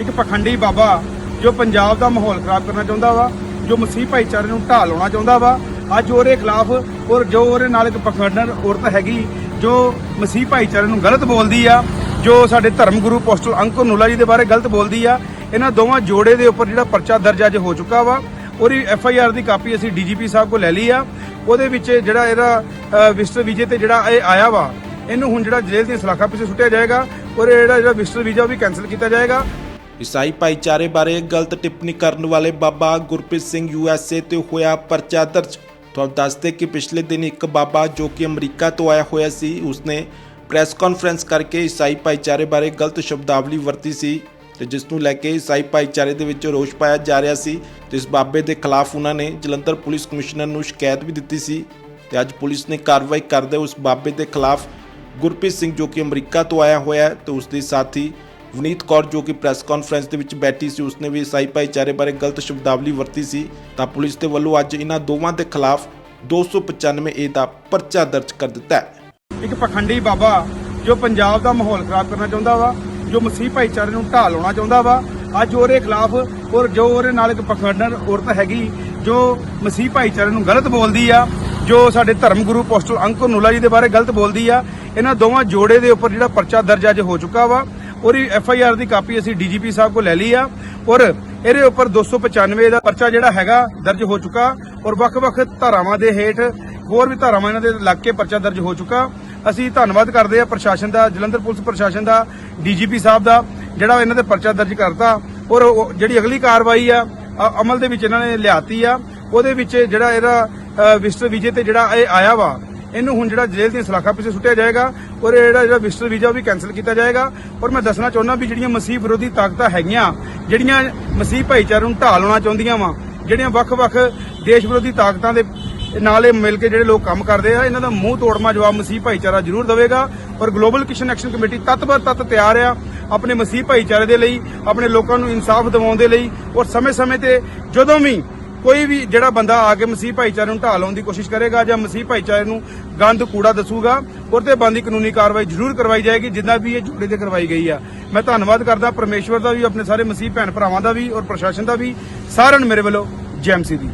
ਇੱਕ ਪਖੰਡੀ ਬਾਬਾ ਜੋ ਪੰਜਾਬ ਦਾ ਮਾਹੌਲ ਖਰਾਬ ਕਰਨਾ ਚਾਹੁੰਦਾ ਵਾ, ਜੋ ਮਸੀਹ ਭਾਈਚਾਰੇ ਨੂੰ ਢਾਹ ਲਾਉਣਾ ਚਾਹੁੰਦਾ ਵਾ, ਅੱਜ ਉਹਦੇ ਖਿਲਾਫ ਔਰ ਜੋ ਉਹਦੇ ਨਾਲ ਇੱਕ ਪਖੰਡਨ ਔਰਤ ਹੈਗੀ, ਜੋ ਮਸੀਹ ਭਾਈਚਾਰੇ ਨੂੰ ਗਲਤ ਬੋਲਦੀ ਆ, ਜੋ ਸਾਡੇ ਧਰਮ ਗੁਰੂ ਪੋਸਟਲ ਅੰਕੁਰ ਨੂਲਾ ਜੀ ਦੇ ਬਾਰੇ ਗਲਤ ਬੋਲਦੀ ਆ, ਇਹਨਾਂ ਦੋਵਾਂ ਜੋੜੇ ਦੇ ਉੱਪਰ ਜਿਹੜਾ ਪਰਚਾ ਦਰਜ ਅੱਜ ਹੋ ਚੁੱਕਾ ਵਾ, ਉਹਦੀ ਐਫ ਆਈ ਆਰ ਦੀ ਕਾਪੀ ਅਸੀਂ ਡੀਜੀਪੀ ਸਾਹਿਬ ਕੋਲ ਲੈ ਲਈ ਆ, ਉਹਦੇ ਵਿੱਚ ਜਿਹੜਾ ਇਹਦਾ ਵਿਸਟਰ ਵੀਜ਼ੇ ਤੇ ਜਿਹੜਾ ਇਹ ਆਇਆ ਵਾ, ਇਹਨੂੰ ਹੁਣ ਜਿਹੜਾ ਜੇਲ੍ਹ ਦੀਆਂ ਸਲਾਖਾਂ ਪਿੱਛੇ ਸੁੱਟਿਆ ਜਾਏਗਾ, ਔਰ ਇਹ ਜਿਹੜਾ ਜਿਹੜਾ ਵਿਜ਼ਟਰ ਵੀਜ਼ਾ ਉਹ ਵੀ ਕੈਨਸਲ ਕੀਤਾ ਜਾਏਗਾ ਈਸਾਈ ਭਾਈਚਾਰੇ ਬਾਰੇ ਗਲਤ ਟਿੱਪਣੀ ਕਰਨ ਵਾਲੇ ਬਾਬਾ ਗੁਰਪ੍ਰੀਤ ਸਿੰਘ ਯੂਐਸਏ ਤੇ ਹੋਇਆ ਪਰਚਾ ਦਰਜ। ਤੁਹਾਨੂੰ ਦੱਸਦੇ ਕਿ ਪਿਛਲੇ ਦਿਨ ਇੱਕ ਬਾਬਾ ਜੋ ਕਿ ਅਮਰੀਕਾ ਤੋਂ ਆਇਆ ਹੋਇਆ ਸੀ, ਉਸਨੇ ਪ੍ਰੈਸ ਕਾਨਫਰੰਸ ਕਰਕੇ ਈਸਾਈ ਭਾਈਚਾਰੇ ਬਾਰੇ ਗਲਤ ਸ਼ਬਦਾਵਲੀ ਵਰਤੀ ਸੀ ਤੇ ਜਿਸ ਨੂੰ ਲੈ ਕੇ ਈਸਾਈ ਭਾਈਚਾਰੇ ਦੇ ਵਿੱਚ ਰੋਸ ਪਾਇਆ ਜਾ ਰਿਹਾ ਸੀ ਤੇ ਇਸ ਬਾਬੇ ਦੇ ਖਿਲਾਫ ਉਹਨਾਂ ਨੇ ਜਲੰਧਰ ਪੁਲਿਸ ਕਮਿਸ਼ਨਰ ਨੂੰ ਸ਼ਿਕਾਇਤ ਵੀ ਦਿੱਤੀ ਸੀ ਤੇ ਅੱਜ ਪੁਲਿਸ ਨੇ ਕਾਰਵਾਈ ਕਰਦੇ ਉਸ ਬਾਬੇ ਦੇ ਖਿਲਾਫ ਗੁਰਪ੍ਰੀਤ ਸਿੰਘ ਜੋ ਕਿ ਅਮਰੀਕਾ ਤੋਂ ਆਇਆ ਹੋਇਆ ਹੈ ਤੇ ਉਸ ਦੇ ਸਾਥੀ ਵਨੀਤ ਕੌਰ ਜੋ ਕਿ ਪ੍ਰੈਸ ਕਾਨਫਰੰਸ ਦੇ ਵਿੱਚ ਬੈਠੀ ਸੀ, ਉਸਨੇ ਵੀ ਈਸਾਈ ਭਾਈਚਾਰੇ ਬਾਰੇ ਗਲਤ ਸ਼ਬਦਾਵਲੀ ਵਰਤੀ ਸੀ। ਤਾਂ ਪੁਲਿਸ ਦੇ ਵੱਲੋਂ ਅੱਜ ਇਹਨਾਂ ਦੋਵਾਂ ਦੇ ਖਿਲਾਫ 295 ਏ ਦਾ ਪਰਚਾ ਦਰਜ ਕਰ ਦਿੱਤਾ ਹੈ। ਇੱਕ ਪਖੰਡੀ ਬਾਬਾ ਜੋ ਪੰਜਾਬ ਦਾ ਮਾਹੌਲ ਖਰਾਬ ਕਰਨਾ ਚਾਹੁੰਦਾ ਵਾ, ਜੋ ਮਸੀਹ ਭਾਈਚਾਰੇ ਨੂੰ ਢਾਹ ਲਾਉਣਾ ਚਾਹੁੰਦਾ ਵਾ, ਅੱਜ ਉਹਦੇ ਖਿਲਾਫ ਔਰ ਜੋ ਉਹਦੇ ਨਾਲ ਇੱਕ ਪਖੰਡਨ ਔਰਤ ਹੈਗੀ, ਜੋ ਮਸੀਹ ਭਾਈਚਾਰੇ ਨੂੰ ਗਲਤ ਬੋਲਦੀ ਆ, ਜੋ ਸਾਡੇ ਧਰਮ ਗੁਰੂ ਪੋਸਟਲ ਅੰਕੁਰ ਨੂਲਾ ਜੀ ਦੇ ਬਾਰੇ ਗਲਤ ਬੋਲਦੀ ਆ, ਇਹਨਾਂ ਦੋਵਾਂ ਜੋੜੇ ਦੇ ਉੱਪਰ ਜਿਹੜਾ ਪਰਚਾ ਦਰਜ ਅੱਜ ਹੋ ਚੁੱਕਾ ਵਾ ਉਹਦੀ ਐਫ ਆਈ ਆਰ ਦੀ ਕਾਪੀ ਅਸੀਂ ਡੀਜੀਪੀ ਸਾਹਿਬ ਕੋਲ ਲੈ ਲਈ ਆ ਔਰ ਇਹਦੇ ਉੱਪਰ 295 ਦਾ ਪਰਚਾ ਜਿਹੜਾ ਹੈਗਾ ਦਰਜ ਹੋ ਚੁੱਕਾ ਔਰ ਵੱਖ-ਵੱਖ ਧਾਰਾਵਾਂ ਦੇ ਹੇਠ ਹੋਰ ਵੀ ਧਾਰਾਵਾਂ ਇਹਨਾਂ ਦੇ ਲੱਗ ਕੇ ਪਰਚਾ ਦਰਜ ਹੋ ਚੁੱਕਾ। ਅਸੀਂ ਧੰਨਵਾਦ ਕਰਦੇ ਆ ਪ੍ਰਸ਼ਾਸਨ ਦਾ, ਜਲੰਧਰ ਪੁਲਿਸ ਪ੍ਰਸ਼ਾਸਨ ਦਾ ਡੀਜੀਪੀ ਸਾਹਿਬ ਦਾ, ਜਿਹੜਾ ਇਹਨਾਂ ਦੇ ਪਰਚਾ ਦਰਜ ਕਰਤਾ ਔਰ ਜਿਹੜੀ ਅਗਲੀ ਕਾਰਵਾਈ ਆ ਅਮਲ ਦੇ ਵਿੱਚ ਇਹਨਾਂ ਨੇ ਲਿਆਤੀ ਆ। ਉਹਦੇ ਵਿੱਚ ਜਿਹੜਾ ਇਹਦਾ ਵਿਸ਼ਟਰ ਵਿਜ਼ਟਰ ਵੀਜ਼ੇ ਤੇ ਜਿਹੜਾ ਇਹ ਆਇਆ ਵਾ ਇਹਨੂੰ ਹੁਣ ਜਿਹੜਾ ਜੇਲ੍ਹ ਦੀਆਂ ਸਲਾਖਾਂ ਪਿੱਛੇ ਸੁੱਟਿਆ ਜਾਏਗਾ ਔਰ ਇਹ ਜਿਹੜਾ ਜਿਹੜਾ ਵਿਜ਼ਟਰ ਵੀਜ਼ਾ ਉਹ ਵੀ ਕੈਨਸਲ ਕੀਤਾ ਜਾਏਗਾ। ਔਰ ਮੈਂ ਦੱਸਣਾ ਚਾਹੁੰਦਾ ਵੀ ਜਿਹੜੀਆਂ ਮਸੀਹ ਵਿਰੋਧੀ ਤਾਕਤਾਂ ਹੈਗੀਆਂ, ਜਿਹੜੀਆਂ ਮਸੀਹ ਭਾਈਚਾਰੇ ਨੂੰ ਢਾਹ ਲਾਉਣਾ ਚਾਹੁੰਦੀਆਂ ਵਾ, ਜਿਹੜੀਆਂ ਵੱਖ-ਵੱਖ ਦੇਸ਼ ਵਿਰੋਧੀ ਤਾਕਤਾਂ ਦੇ ਨਾਲ ਇਹ ਮਿਲ ਕੇ ਜਿਹੜੇ ਲੋਕ ਕੰਮ ਕਰਦੇ ਆ, ਇਹਨਾਂ ਦਾ ਮੂੰਹ ਤੋੜਮਾ ਜਵਾਬ ਮਸੀਹ ਭਾਈਚਾਰਾ ਜ਼ਰੂਰ ਦੇਵੇਗਾ। ਔਰ ਗਲੋਬਲ ਕਿਸ਼ਨ ਐਕਸ਼ਨ ਕਮੇਟੀ ਤਤਪਰ ਤਤ ਤਿਆਰ ਆ ਆਪਣੇ ਮਸੀਹ ਭਾਈਚਾਰੇ ਦੇ ਲਈ, ਆਪਣੇ ਲੋਕਾਂ ਨੂੰ ਇਨਸਾਫ ਦਿਵਾਉਣ ਦੇ ਲਈ। ਔਰ ਸਮੇਂ-ਸਮੇਂ ਤੇ ਜਦੋਂ ਵੀ ਕੋਈ ਵੀ ਜਿਹੜਾ ਬੰਦਾ ਆ ਕੇ ਮਸੀਹ ਭਾਈਚਾਰੇ ਨੂੰ ਢਾਹ ਲਾਉਣ ਦੀ ਕੋਸ਼ਿਸ਼ ਕਰੇਗਾ ਜਾਂ ਮਸੀਹ ਭਾਈਚਾਰੇ ਨੂੰ ਗੰਦ ਕੂੜਾ ਦੱਸੂਗਾ ਉਹ ਤੇ ਬੰਦੀ ਕਾਨੂੰਨੀ ਕਾਰਵਾਈ ਜ਼ਰੂਰ ਕਰਵਾਈ ਜਾਏਗੀ ਜਿੱਦਾਂ ਵੀ ਇਹ ਜੁੜੇ ਤੇ ਕਰਵਾਈ ਗਈ ਆ। ਮੈਂ ਧੰਨਵਾਦ ਕਰਦਾ ਪਰਮੇਸ਼ਵਰ ਦਾ ਵੀ, ਆਪਣੇ ਸਾਰੇ ਮਸੀਹ ਭੈਣ ਭਰਾਵਾਂ ਦਾ ਵੀ ਔਰ ਪ੍ਰਸ਼ਾਸਨ ਦਾ ਵੀ। ਸਾਰਿਆਂ ਨੂੰ ਮੇਰੇ ਵੱਲੋਂ ਜੈਮਸੀ ਦੀ।